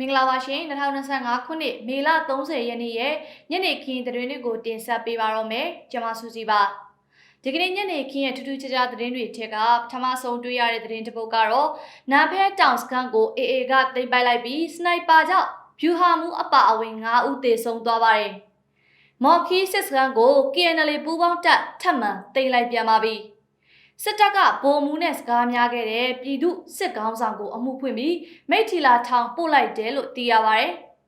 မင်္ဂလာပါရှင်2025ခုနှစ်မေလ30ရက်နေ့ရဲ့ညနေခင်းသတင်းတွေကိုတင်ဆက်ပေးပါတော့မယ်ကျွန်မစူစီပါဒီကနေ့ညနေခင်းရဲ့ထူးထူးခြားခြားသတင်းတွေထက်ကပထမဆုံးတွေ့ရတဲ့သတင်းတစ်ပုဒ်ကတော့နာဖဲတောင်စကန်ကို AA ကသိမ်းပိုက်လိုက်ပြီးစနိုက်ပါကြောင့်ဗျူဟာမှုအပအဝင်9ဦးသေဆုံးသွားပါတယ်မော်ခီစစ်စကန်ကို KNL ပူးပေါင်းတပ်ထပ်မံသိမ်းလိုက်ပြန်ပါပြီ စစ်တပ်ကဗိုလ်မှူးနဲ့စကားများခဲ့တဲ့ပြည်သူစစ်ကောင်းဆောင်ကိုအမှုဖွင့်ပြီးမိထီလာထောင်ပို့လိုက်တယ်လို့သိရပါဗျ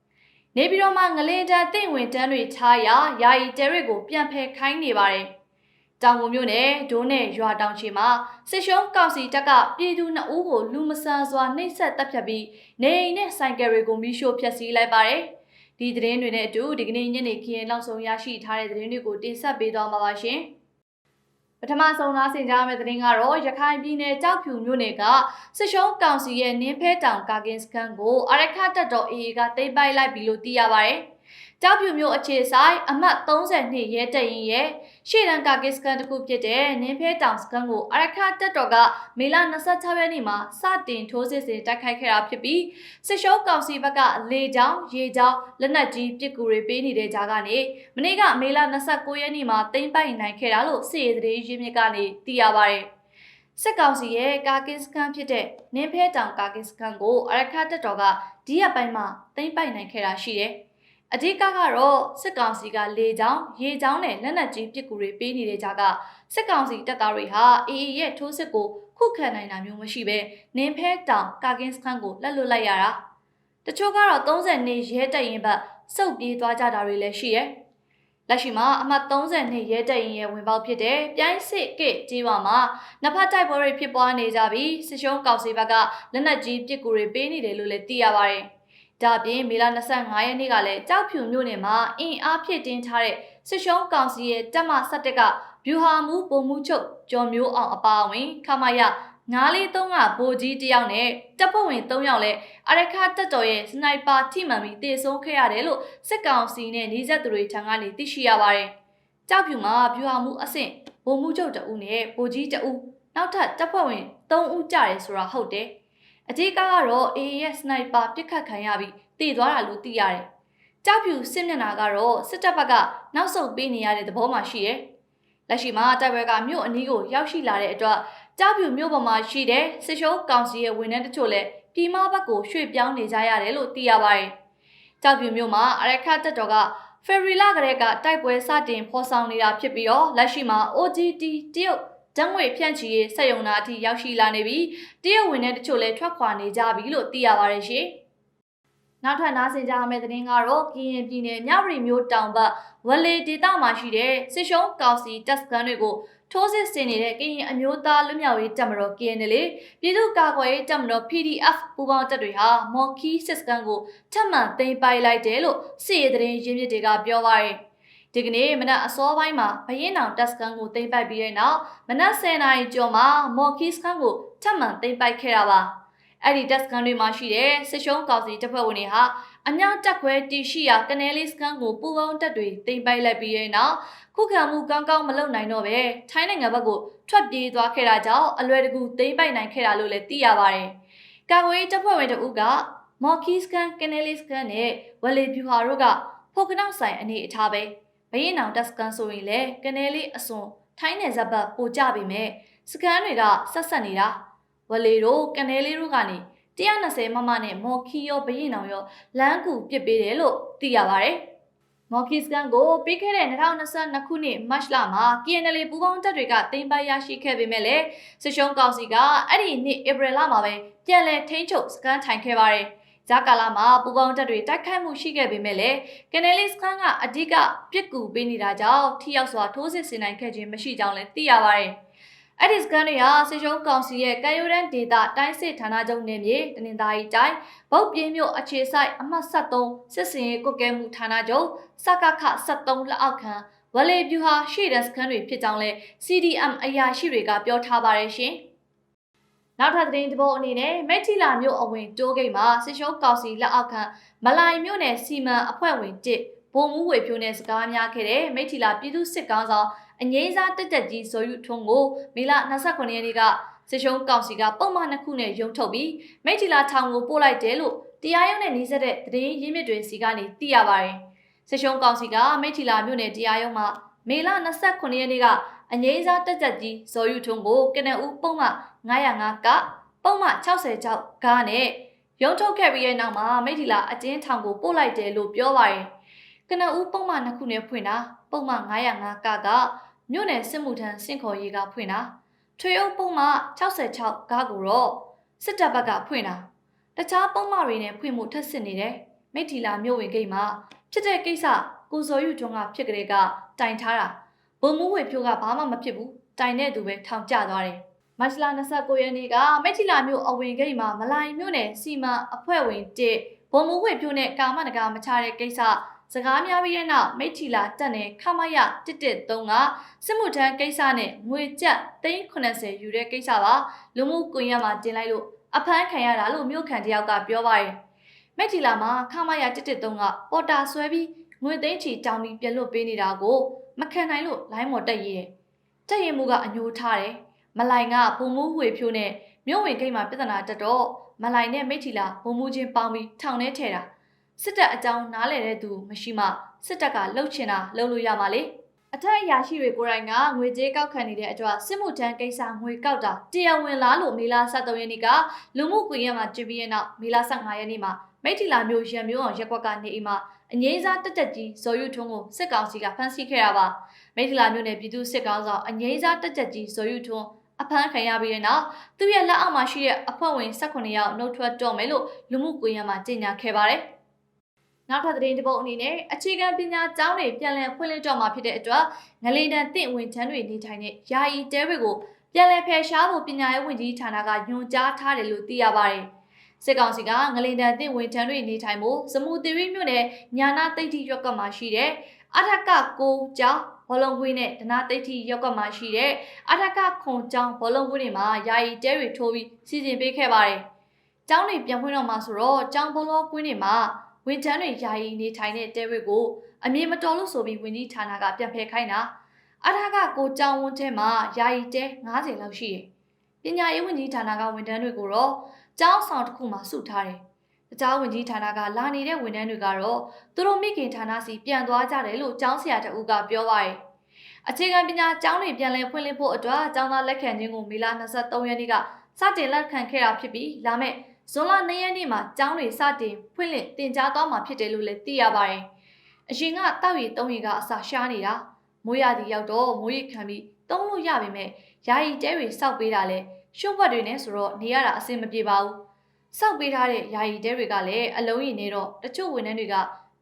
။နေပြည်တော်မှာငလင်တန်တင့်ဝင်တန်းတွေထားရာယာယီတဲရစ်ကိုပြန်ဖယ်ခိုင်းနေပါတယ်။တောင်ကုန်မြို့နယ်ဒိုးနယ်ရွာတောင်ချေမှာစစ်ရှုံးကောက်စီတပ်ကပြည်သူနှစ်ဦးကိုလူမဆန်စွာနှိပ်စက်တပ်ဖြတ်ပြီးနေအိမ်နဲ့ဆိုင်ကယ်တွေကိုမိရှို့ဖျက်ဆီးလိုက်ပါတယ်။ဒီသတင်းတွေနဲ့အတူဒီကနေ့ညနေခင်းနောက်ဆုံးရရှိထားတဲ့သတင်းတွေကိုတင်ဆက်ပေးသွားမှာပါရှင်။ ပထမဆုံးသားဆင်ကြားမယ့်သတင်းကတော့ရခိုင်ပြည်နယ်ကြောက်ဖြူမြို့နယ်ကစစ်ရှုံးကောင်စီရဲ့နင်းဖဲတောင်ကာကင်စခန်းကိုအရခတ်တပ်တော် AA ကသိမ်းပိုက်လိုက်ပြီလို့သိရပါဗျ။ ကြောက်ဖြူမြို့အခြေဆိုင်အမှတ်32ရဲတပ်ရင်ရဲ့ရှေ့တန်းကာကင်စခန်းတစ်ခုဖြစ်တဲ့နင်းဖဲတောင်စခန်းကိုအရခတ်တပ်တော်ကမေလ26ရက်နေ့မှာစတင်ထိုးစစ်ဆင်တိုက်ခိုက်ခဲ့တာဖြစ်ပြီးစစ်ရှုံးကောင်စီဘက်ကလေကြောင်းရေကြောင်းလက်နက်ကြီးပစ်ကူတွေပေးနေတဲ့ကြားကနေမနေ့ကမေလ29ရက်နေ့မှာတိမ့်ပိုက်နိုင်ခဲ့တာလို့စစ်ရေးသတင်းရင်းမြစ်ကနေသိရပါတယ်။စစ်ကောင်စီရဲ့ကာကင်စကန်ဖြစ်တဲ့နင်းဖဲတောင်ကာကင်စကန်ကိုအရခတ်တပ်တော်ကဒီရက်ပိုင်းမှာတိမ့်ပိုက်နိုင်ခဲ့တာရှိတယ်။ အဓိကကတော့စစ်ကောင်စီကလေကြောင်းရေကြောင်းနဲ့လက်နက်ကြီးပစ်ကူတွေပေးနေတဲ့ကြားကစစ်ကောင်စီတပ်သားတွေဟာ AA ရဲ့ထိုးစစ်ကိုခုခံနိုင်တာမျိုးမရှိဘဲနင်းဖဲတောင်ကာကင်စကန်ကိုလက်လွတ်လိုက်ရတာတချို့ကတော့30နှစ်ရဲတပ်ရင်ဘတ်စုပ်ပြေးသွားကြတာတွေလည်းရှိရဲ့လက်ရှိမှာအမှတ်30နှစ်ရဲတပ်ရင်ရဲ့ဝင်ပေါက်ဖြစ်တဲ့ပြိုင်းစစ်ကစ်ကြီးဝါမှာနှစ်ဖက်တိုက်ပွဲတွေဖြစ်ပွားနေကြပြီးစစ်ရှုံးကောက်စီဘက်ကလက်နက်ကြီးပစ်ကူတွေပေးနေတယ်လို့လည်းသိရပါတယ်။ ဒါပြင်မေလ25ရက်နေ့ကလည်းကြောက်ဖြူမြို့နယ်မှာအင်အားဖြစ်တင်းထားတဲ့စစ်ရှုံးကောင်စီရဲ့တပ်မ17ကဗျူဟာမူပုံမှုချုပ်ကျော်မျိုးအောင်အပါအဝင်ခမရ943ကဗိုလ်ကြီးတယောက်နဲ့တပ်ဖွဲ့ဝင်3ယောက်လည်းအရခတပ်တော်ရဲ့စနိုက်ပါထိမှန်ပြီးတေဆုံးခဲ့ရတယ်လို့စစ်ကောင်စီနဲ့နှီးဆက်သူတွေထံကနေသိရှိရပါတယ်။ကြောက်ဖြူမှာဗျူဟာမှုအဆင့်ဗိုလ်မှုချုပ်တအုပ်နဲ့ဗိုလ်ကြီးတအုပ်နောက်ထပ်တပ်ဖွဲ့ဝင်3ဦးကြတယ်ဆိုတာဟုတ်တယ်။ အကြီးကတော့ AA စနိုက်ပါပစ်ခတ်ခံရပြီးတည်သွားတာလို့သိရတယ်။ကြောက်ဖြူစစ်မျက်နှာကတော့စစ်တပ်ဘက်ကနောက်ဆုတ်ပေးနေရတဲ့သဘောမှရှိတယ်။လက်ရှိမှာတိုက်ပွဲကမြို့အနီးကိုရောက်ရှိလာတဲ့အတွက်ကြောက်ဖြူမြို့ပေါ်မှာရှိတဲ့စစ်ရှုံးကောင်စီရဲ့ဝန်ထမ်းတချို့လည်းပြည်မဘက်ကိုရွှေ့ပြောင်းနေကြရတယ်လို့သိရပါတယ်။ကြောက်ဖြူမြို့မှာအရခတ်တပ်တော်ကဖေရီလာကလေးကတိုက်ပွဲစတင်ဖော်ဆောင်နေတာဖြစ်ပြီးတော့လက်ရှိမှာ OGT တရုတ် တံငွေဖြန့်ချီရေးစက်ယုံနာအထိရောက်ရှိလာနေပြီးတရုတ်ဝန်ထမ်းတချို့လည်းထွက်ခွာနေကြပြီလို့သိရပါတယ်ရှင်။နောက်ထပ်နားဆင်ကြရမယ့်သတင်းကတော့ကရင်ပြည်နယ်မြဝတီမြို့တောင်ဘက်ဝလေဒေသမှာရှိတဲ့စစ်ရှုံးကောင်စီတပ်စခန်းတွေကိုထိုးစစ်ဆင်နေတဲ့ကရင်အမျိုးသားလွတ်မြောက်ရေးတပ်မတော် KNL ပြည်သူ့ကာကွယ်ရေးတပ်မတော် PDF ပူးပေါင်းတပ်တွေဟာမော်ခီစစ်စခန်းကိုထပ်မံသိမ်းပိုက်လိုက်တယ်လို့စစ်ရေးသတင်းရင်းမြစ်တွေကပြောပါရယ် ဒီကနေ့မနက်အစောပိုင်းမှာဘရင်အောင်တပ်စခန်းကိုသိမ်းပိုက်ပြီးတဲ့နောက်မနက်10:00နာရီကျော်မှာမော်ခီစခန်းကိုထပ်မံသိမ်းပိုက်ခဲ့တာပါအဲ့ဒီတက်စကန်တွေမှာရှိတဲ့စစ်ရှုံးကောင်စီတပ်ဖွဲ့ဝင်တွေဟာအမြောက်တက်ခွဲတီရှိရာကနေလေးစကန်ကိုပူပေါင်းတပ်တွေတင်ပိုက်လိုက်ပြီးတဲ့နောက်ခုခံမှုကောင်းကောင်းမလုပ်နိုင်တော့ပဲထိုင်းနိုင်ငံဘက်ကိုထွက်ပြေးသွားခဲ့တာကြောင့်အလွယ်တကူသိမ်းပိုက်နိုင်ခဲ့တာလို့လည်းသိရပါတယ်။ကာကွယ်တပ်ဖွဲ့ဝင်တဦးကမော်ကီစကန်ကနေလေးစကန်နဲ့ဝယ်လီဖြူဟာတို့ကဖိုကနောက်ဆိုင်အနေအထားပဲ ဘရင်အောင်တက်စကန်ဆိုရင်လည်းကနေလေးအစွန်ထိုင်းနယ်ဇက်ဘက်ပိုကြပြီမဲ့စကန်တွေကဆက်ဆက်နေတာဝယ်လီတို့ကနေလေးတို့ကနေ120မမနဲ့မော်ခီရောဘရင်အောင်ရောလမ်းကူပစ်ပေးတယ်လို့သိရပါတယ်။မော်ခီစကန်ကိုပြီးခဲ့တဲ့2022ခုနှစ်မတ်လမှာ KNL ပူးပေါင်းတပ်တွေကတင်ပိုက်ရရှိခဲ့ပေမဲ့လည်းစစ်ရှုံးကောင်စီကအဲ့ဒီနှစ်ဧပြီလမှာပဲပြန်လည်ထိန်းချုပ်စကန်ထိုင်ခဲ့ပါတယ်။ ဂျာကာလာမှာပူပေါင်းတပ်တွေတိုက်ခိုက်မှုရှိခဲ့ပေမဲ့လည်းကနေလီစကန်ကအဓိကပြစ်ကူပေးနေတာကြောင့်ထိရောက်စွာထိုးစစ်ဆင်နိုင်ခဲ့ခြင်းမရှိကြောင်းလည်းသိရပါတယ်။အဲ့ဒီစကန်တွေဟာစေရှုံးကောင်စီရဲ့ကံယူရန်ဒေတာတိုင်းစစ်ဌာနချုပ်နယ်မြေတနင်္သာရီတိုင်းဗုတ်ပြင်းမြို့အခြေဆိုင်အမှတ်73စစ်စင်ရေးကွက်ကဲမှုဌာနချုပ်စကခ73လက်အောက်ခံဝလေပြူဟာရှေ့တန်းစကန်တွေဖြစ်ကြောင်းလဲ CDM အရာရှိတွေကပြောထားပါတယ်ရှင်။ နောက်ထပ်သတင်းတစ်ပုဒ်အနေနဲ့မိတ်တီလာမြို့အဝင်တိုးဂိတ်မှာစစ်ရှုံးကောင်စီလက်အောက်ခံမလိုင်မြို့နယ်စီမံအဖွဲ့ဝင်1ဘုံမှုဝေဖြိုးနဲ့စကားများခဲ့တဲ့မိတ်တီလာပြည်သူစစ်ကောင်ဆောင်အငိမ့်စားတက်တက်ကြီးဇော်ယူထွန်းကိုမေလ29ရက်နေ့ကစစ်ရှုံးကောင်စီကပုံမှန်နှစ်ခုနဲ့ရုံထုတ်ပြီးမိတ်တီလာထောင်ကိုပို့လိုက်တယ်လို့တရားရုံးနဲ့နှီးစပ်တဲ့သတင်းရင်းမြစ်တွေစီကနေသိရပါတယ်။စစ်ရှုံးကောင်စီကမိထီလာမြို့နယ်တရားရုံးမှာမေလ29ရက်နေ့က အငိမ့်စားတက်ကြက်ကြီးဇော်ယူထုံကိုကနဦးပုံမှ905ကပုံမှ66ကားနဲ့ရုံးထုတ်ခဲ့ပြီးတဲ့နောက်မှာမိထီလာအကျဉ်းထောင်ကိုပို့လိုက်တယ်လို့ပြောပါတယ်။ကနဦးပုံမှနှစ်ခုနဲ့ဖွင့်တာပုံမှ905ကကမြို့နယ်စစ်မှုထမ်းစင့်ခေါ်ရေးကဖွင့်တာထွေအုပ်ပုံမှ66ကားကိုတော့စစ်တပ်ဘက်ကဖွင့်တာတခြားပုံမှတွေနဲ့ဖွင့်မှုထပ်စစ်နေတယ်။မိထီလာမြို့ဝင်ဂိတ်မှာဖြစ်တဲ့ကိစ္စကိုစော်ယူထုံကဖြစ်ကြတဲ့ကတိုင်ထားတာ ဘုံမူဝေဖြိုးကဘာမှမဖြစ်ဘူးတိုင်တဲ့သူပဲထောင်ကျသွားတယ်။မတ်လ29ရက်နေ့ကမိထီလာမြို့အဝင်ဂိတ်မှာမလိုင်မြို့နယ်စီမံအဖွဲ့ဝင်တစ်ဘုံမူဝေဖြိုးနဲ့ကာမနဂါမချတဲ့ကိစ္စစကားများပြီးတဲ့နောက်မိထီလာတက်နယ်ခမရ113ကစစ်မှုထမ်းကိစ္စနဲ့ငွေကျပ်380ယူတဲ့ကိစ္စပါလူမှုကွန်ရက်မှာတင်လိုက်လို့အဖမ်းခံရတာလို့မြို့ခံတယောက်ကပြောပါတယ်မိထီလာမှာခမရ113ကပေါ်တာဆွဲပြီးငွေသိန်းချီတောင်းပြီးပြလွတ်ပေးနေတာကို မခံနိုင်လို့လိုင်းမော်တက်ရည်တယ်တက်ရင်မှုကအညိုးထားတယ်မလိုင်ကဘုံမှုဝေဖြိုးနဲ့မြို့ဝင်ဂိတ်မှာပြဿနာတက်တော့မလိုင်နဲ့မိထီလာဘုံမှုချင်းပေါင်းပြီးထောင်ထဲထဲတာစစ်တပ်အကြောင်းနားလည်တဲ့သူမရှိမှစစ်တပ်ကလှုပ်ချင်တာလှုပ်လို့ရမှာလေအထက်အရာရှိတွေကိုယ်တိုင်ကငွေကြေးကောက်ခံနေတဲ့အတွက်စစ်မှုထမ်းကိစ္စငွေကောက်တာတရားဝင်လားလို့မေလာ73ရက်နေ့ကလူမှုကွန်ရက်မှာကြည့်ပြီးတဲ့နောက်မေလာ15ရက်နေ့မှာမိထီလာမျိုးရံမျိုးအောင်ရက်ကွက်ကနေအိမ်မှာ အငိမ့်စားတက်တက်ကြီးဇော်ယူထွန်းကိုစစ်ကောင်စီကဖမ်းဆီးခဲ့တာပါမိထီလာမျိုးနယ်ပြည်သူစစ်ကောင်ဆောင်အငိမ့်စားတက်တက်ကြီးဇော်ယူထွန်းအဖမ်းခံရပြီးတဲ့နောက်သူ့ရဲ့လက်အောက်မှာရှိတဲ့အဖွဲ့ဝင်18ယောက်နှုတ်ထွက်တော့မယ်လို့လူမှုကွန်ရက်မှာကြေညာခဲ့ပါတယ်နောက်ထပ်သတင်းတစ်ပုဒ်အနေနဲ့အခြေခံပညာကျောင်းတွေပြန်လည်ဖွင့်လှစ်တော့မှာဖြစ်တဲ့အတွက်ငလင်တန်တင့်ဝင်ချမ်းတွေနေထိုင်တဲ့ယာယီတဲတွေကိုပြန်လည်ဖယ်ရှားဖို့ပညာရေးဝန်ကြီးဌာနကညွှန်ကြားထားတယ်လို့သိရပါတယ်။ စစ်ကောင်စီကငလင်တန်တင့်ဝင်ချမ်းတွေနေထိုင်ဖို့စမူတီရီမြို့နယ်ညာနာတိတ်တိရွက်ကမှာရှိတဲ့အထက်ကကိုကျောင်းဘောလုံးကွင်းနဲ့ဒနာတိတ်တိရွက်ကမှာရှိတဲ့အထက်ကခွန်ကျောင်းဘောလုံးကွင်းတွေမှာယာယီတဲတွေထိုးပြီးစီစဉ်ပေးခဲ့ပါတယ်။ကျောင်းတွေပြန်ဖွင့်တော့မှာဆိုတော့ကျောင်းဘောလုံးကွင်းတွေမှာဝန်ထမ်းတွေယာယီနေထိုင်တဲ့တဲတွေကိုအမြင်မတော်လို့ဆိုပြီးဝန်ကြီးဌာနကပြန်ဖယ်ခိုင်းတာအထက်ကကိုကြောင်ဝန်းထဲမှာယာယီတဲ90လောက်ရှိတယ်။ပညာရေးဝန်ကြီးဌာနကဝန်ထမ်းတွေကိုတော့ ကျောင်းဆောင်တစ်ခုမှာစုထားတယ်။တခြားဝန်ကြီးဌာနကလာနေတဲ့ဝန်ထမ်းတွေကတော့သူတို့မိခင်ဌာနစီပြန်သွားကြတယ်လို့ကျောင်းဆရာတအူးကပြောပါရယ်။အခြေခံပညာကျောင်းတွေပြန်လည်ဖွင့်လှစ်ဖို့အတွက်ကျောင်းသားလက်ခံခြင်းကိုမေလ23ရက်နေ့ကစတင်လက်ခံခဲ့တာဖြစ်ပြီးလာမဲ့ဇွန်လ2ရက်နေ့မှာကျောင်းတွေစတင်ဖွင့်လှစ်တင် जा သွားမှာဖြစ်တယ်လို့လည်းသိရပါတယ်။အရင်ကတောက်ရီတုံးရီကအစာရှားနေတာမိုးရသည်ရောက်တော့မိုးရိခံပြီးတုံးလို့ရပေမဲ့ယာယီတဲတွေစောက်ပေးတာလဲ ရှုပ်ဘတ်တွေနဲ့ဆိုတော့နေရတာအဆင်မပြေပါဘူး။စောက်ပေးထားတဲ့ယာယီတဲတွေကလည်းအလုံးရင်နေတော့တချို့ဝန်ထမ်းတွေက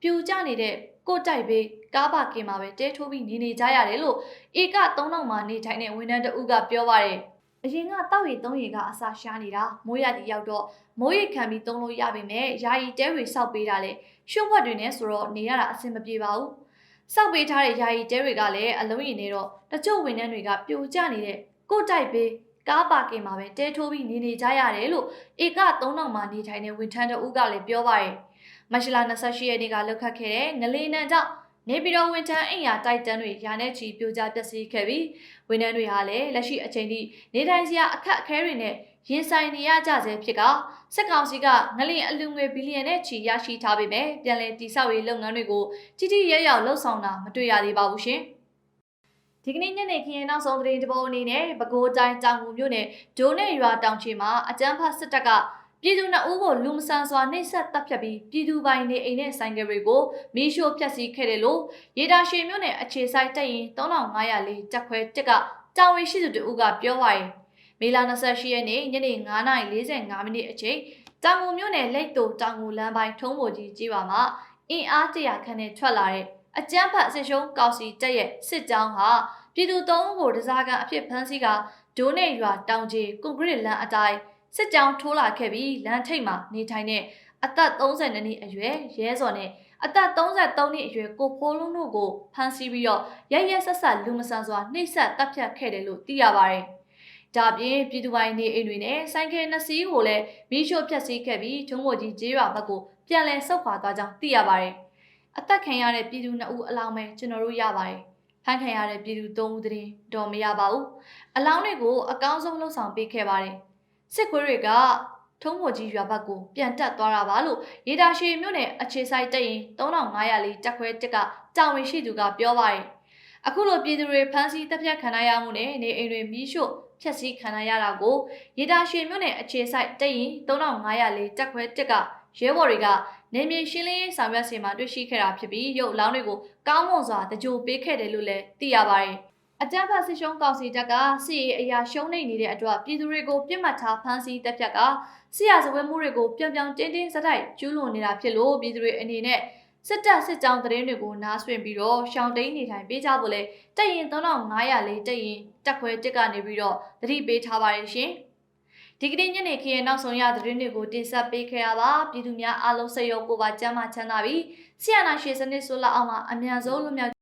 ပြူကျနေတဲ့ကိုတိုက်ပေးကားပါကင်မှာပဲတဲထိုးပြီးနေနေကြရတယ်လို့ဧက3000မှာနေထိုင်တဲ့ဝန်ထမ်းတဦးကပြောပါတယ်။အရင်ကတောက်ရီတုံးရီကအစာရှားနေတာမိုးရသည်ရောက်တော့မိုးရိခံပြီးသုံးလို့ရပေမဲ့ယာယီတဲတွေစောက်ပေးတာလေရှုပ်ဘတ်တွေနဲ့ဆိုတော့နေရတာအဆင်မပြေပါဘူး။စောက်ပေးထားတဲ့ယာယီတဲတွေကလည်းအလုံးရင်နေတော့တချို့ဝန်ထမ်းတွေကပြိုကျနေတဲ့ကိုတိုက်ပေး ကားပါကင်မှာပဲတဲထိုးပြီးနေနေကြရတယ်လို့ဧက3000မှာနေထိုင်တဲ့ဝန်ထမ်းတဦးကလည်းပြောပါရဲ့။မတ်လ28ရက်နေ့ကလောက်ခတ်ခဲ့တဲ့ငလေးနံကြောင့်နေပြည်တော်ဝန်ထမ်းအိမ်ယာတိုက်တန်းတွေရာနဲ့ချီပြိုကျပျက်စီးခဲ့ပြီးဝန်ထမ်းတွေဟာလည်းလက်ရှိအချိန်ထိနေထိုင်စရာအခက်အခဲတွေနဲ့ရင်ဆိုင်နေရကြဆဲဖြစ်ကစက်ကောင်စီကငလင်အလူငွေဘီလီယံနဲ့ချီရရှိထားပေမဲ့ပြန်လည်တည်ဆောက်ရေးလုပ်ငန်းတွေကိုတိတိရရောက်လှုပ်ဆောင်တာမတွေ့ရသေးပါဘူးရှင်။ ဒီကနေ့ညနေခင်းနောက်ဆုံးသတင်းတပုတ်အနေနဲ့ပဲခူးတိုင်းတောင်ငူမြို့နယ်ဒိုးနဲ့ရွာတောင်ချေမှာအကြမ်းဖက်စစ်တပ်ကပြည်သူနှစ်ဦးကိုလူမဆန်စွာနှိပ်စက်တပ်ဖြတ်ပြီးပြည်သူပိုင်နေအိမ်နဲ့ဆိုင်ကယ်တွေကိုမီးရှို့ဖျက်ဆီးခဲ့တယ်လို့ရေတာရွှေမြို့နယ်အခြေဆိုင်တပ်ရင်3504တက်ခွဲတက်ကတာဝန်ရှိသူတို့ကပြောပါရယ်မေလ28ရက်နေ့ညနေ9:45မိနစ်အချိန်တောင်ငူမြို့နယ်လက်တိုတောင်ငူလမ်းပိုင်းထုံးပေါ်ကြီးကြီးပါမှာအင်အားတရာခန့်နဲ့ထွက်လာတဲ့ အကြမ်းဖက်စစ်ရှုံးကောက်စီတက်ရဲ့စစ်ကြောင်းဟာပြည်သူသုံးဦးကိုတစားကန်အဖြစ်ဖမ်းဆီးကဒိုးနဲ့ရွာတောင်ကြီးကွန်ကရစ်လမ်းအတိုင်းစစ်ကြောင်းထိုးလာခဲ့ပြီးလမ်းထိပ်မှာနေထိုင်တဲ့အသက်32နှစ်အရွယ်ရဲစော်နဲ့အသက်33နှစ်အရွယ်ကိုဖိုးလုံးတို့ကိုဖမ်းဆီးပြီးတော့ရရဆက်ဆက်လူမဆန်စွာနှိပ်စက်တပ်ဖြတ်ခဲ့တယ်လို့သိရပါတယ်။ဒါပြင်ပြည်သူပိုင်းနေအိမ်တွေနဲ့ဆိုင်ကယ်နှစ်စီးကိုလည်းမီးရှို့ဖျက်ဆီးခဲ့ပြီးထုံးမကြီးကျေးရွာဘက်ကိုပြန်လည်ဆုတ်ခွာသွားကြောင်းသိရပါတယ်။ အသက်ခံရတဲ့ပြည်သူနှစ်ဦးအလောင်းပဲကျွန်တော်တို့ရပါတယ်။ဖမ်းခံရတဲ့ပြည်သူသုံးဦးသတင်းတော့မရပါဘူး။အလောင်းတွေကိုအကောင်းဆုံးလှုပ်ဆောင်ပေးခဲ့ပါတယ်။စစ်ခွေးတွေကထုံးမော်ကြီးရွာဘက်ကိုပြန်တက်သွားတာပါလို့ရေတာရွှေမြို့နယ်အခြေဆိုင်တက်ရင်3500လေးတက်ခွဲတက်ကတာဝန်ရှိသူကပြောပါတယ်။အခုလိုပြည်သူတွေဖမ်းဆီးတပ်ဖြတ်ခံရရမှုနဲ့နေအိမ်တွေမီးရှို့ဖျက်ဆီးခံရတာကိုရေတာရွှေမြို့နယ်အခြေဆိုင်တက်ရင်3500လေးတက်ခွဲတက်က ရဲဘော်တွေကနေမြေရှင်းလင်းရေးဆောင်ရွက်စီမှာတွေ့ရှိခဲ့တာဖြစ်ပြီးရုပ်အလောင်းတွေကိုကောင်းမွန်စွာတကြိုပေးခဲ့တယ်လို့လည်းသိရပါတယ်။အကြမ်းဖက်စစ်ရှုံးကောင်စီတပ်ကစီအေအရာရှုံးနေနေတဲ့အတွက်ပြည်သူတွေကိုပြစ်မှတ်ထားဖမ်းဆီးတပ်ဖြတ်ကဆရာဇဝဲမှုတွေကိုပြောင်ပြောင်တင်းတင်းစတိုက်ကျူးလွန်နေတာဖြစ်လို့ပြည်သူတွေအနေနဲ့စစ်တပ်စစ်ကြောင်းသတင်းတွေကိုနားဆွင့်ပြီးတော့ရှောင်းတိန်နေထိုင်ပေးကြဖို့လဲတက်ရင်3500လေးတက်ရင်တက်ခွဲတက်ကနေပြီးတော့သတိပေးထားပါရရှင် ဒီကနေ့ညနေခင်းရဲ့နောက်ဆုံးရသတင်းတွေကိုတင်ဆက်ပေးခဲ့ရပါပြည်သူများအားလုံးစိတ်ရောကိုယ်ပါကျမ်းမာချမ်းသာပြီးဆရာနာရှေစနစ်ဆိုလာအောင်မှာအများဆုံးလွတ်မြောက်